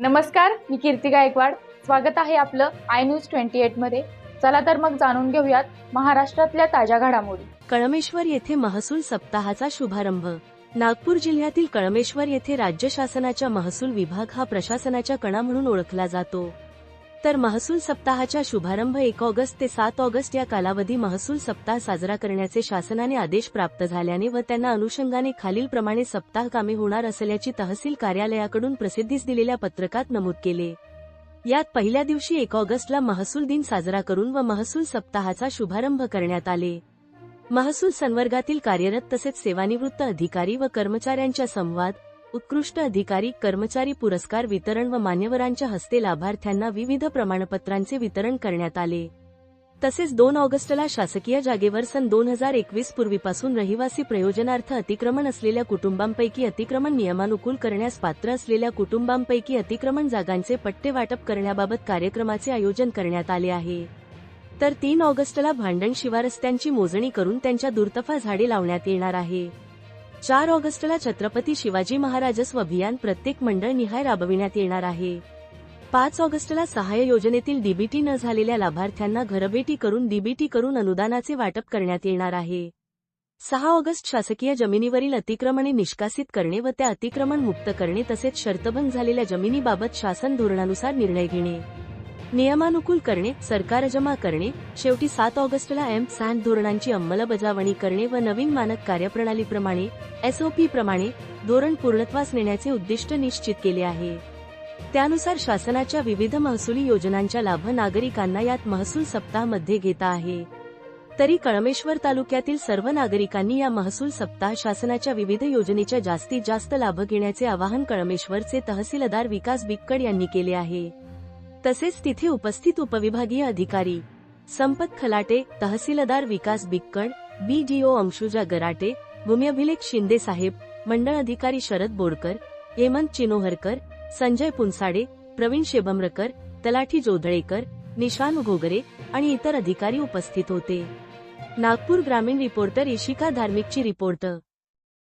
नमस्कार मी कीर्ती गायकवाड. स्वागत आहे आपलं आय न्यूज ट्वेंटी एटमध्ये. चला तर मग जाणून घेऊयात महाराष्ट्रातल्या ताज्या घडामोडी. कळमेश्वर येथे महसूल सप्ताहाचा शुभारंभ. नागपूर जिल्ह्यातील कळमेश्वर येथे राज्य शासनाच्या महसूल विभाग हा प्रशासनाच्या कणा म्हणून ओळखला जातो. तर महसूल सप्ताहाच्या शुभारंभ एक ऑगस्ट ते सात ऑगस्ट या कालावधी महसूल सप्ताह साजरा करण्याचे शासनाने आदेश प्राप्त झाल्याने व त्यांना अनुषंगाने खालीलप्रमाणे सप्ताह कामे होणार असल्याची तहसील कार्यालयाकडून प्रसिद्धीस दिलेल्या पत्रकात नमूद केले. यात पहिल्या दिवशी एक ऑगस्टला महसूल दिन साजरा करून व महसूल सप्ताहाचा शुभारंभ करण्यात आले. महसूल संवर्गातील कार्यरत तसेच सेवानिवृत्त अधिकारी व कर्मचाऱ्यांच्या संवाद उत्कृष्ट अधिकारी कर्मचारी पुरस्कार वितरण व मान्यवरांच्या हस्ते लाभार्थ्यांना विविध प्रमाणपत्रांचे वितरण करण्यात आले. तसेच दोन ऑगस्टला शासकीय जागेवर सन दोन हजार एकवीस पूर्वीपासून रहिवासी प्रयोजनार्थ अतिक्रमण असलेल्या कुटुंबांपैकी अतिक्रमण नियमानुकूल करण्यास पात्र असलेल्या कुटुंबांपैकी अतिक्रमण जागांचे पट्टे वाटप करण्याबाबत कार्यक्रमाचे आयोजन करण्यात आले आहे. तर तीन ऑगस्टला भांडण शिवारस्त्यांची मोजणी करून त्यांच्या दुर्तफा झाडे लावण्यात येणार आहे. चार ऑगस्टला छत्रपती शिवाजी महाराजस्व अभियान प्रत्येक मंडळ निहाय राबविण्यात येणार आहे. पाच ऑगस्टला सहाय्य योजनेतील डीबीटी न झालेल्या लाभार्थ्यांना घरभेटी करून डीबीटी करून अनुदानाचे वाटप करण्यात येणार आहे. सहा ऑगस्ट शासकीय जमिनीवरील अतिक्रमणे निष्कासित करणे व त्या अतिक्रमण मुक्त करणे तसेच शर्तभंग झालेल्या जमिनीबाबत शासन धोरणानुसार निर्णय घेणे. नियमानुकूल करणे सरकार जमा करणे शेवटी सात ऑगस्टला एम सॅन धोरणांची अंमलबजावणी करणे व नवीन मानक कार्यप्रणालीप्रमाणे एसओपी प्रमाणे धोरण पूर्णत्वास नेण्याचे उद्दिष्ट निश्चित केले आहे. त्यानुसार शासनाच्या विविध महसुली योजनांच्या लाभ नागरिकांना यात महसूल सप्ताहमध्ये घेता आहे. तरी कळमेश्वर तालुक्यातील सर्व नागरिकांनी या महसूल सप्ताह शासनाच्या विविध योजनेच्या जास्तीत जास्त लाभ घेण्याचे आवाहन कळमेश्वरचे तहसीलदार विकास बिक्कड यांनी केले आहे. तसेच तिथे उपस्थित उपविभागीय अधिकारी संपत खलाटे तहसीलदार विकास बिक्कड बीडीओ अंशुजा गराटे भूम्यभिलेख शिंदे साहेब मंडळ अधिकारी शरद बोरकर हेमंत चिनोहरकर संजय पुनसाडे प्रवीण शेबमरकर तलाठी जोधळेकर निशान घोगरे आणि इतर अधिकारी उपस्थित होते. नागपूर ग्रामीण रिपोर्टर इशिका धार्मिकची रिपोर्टर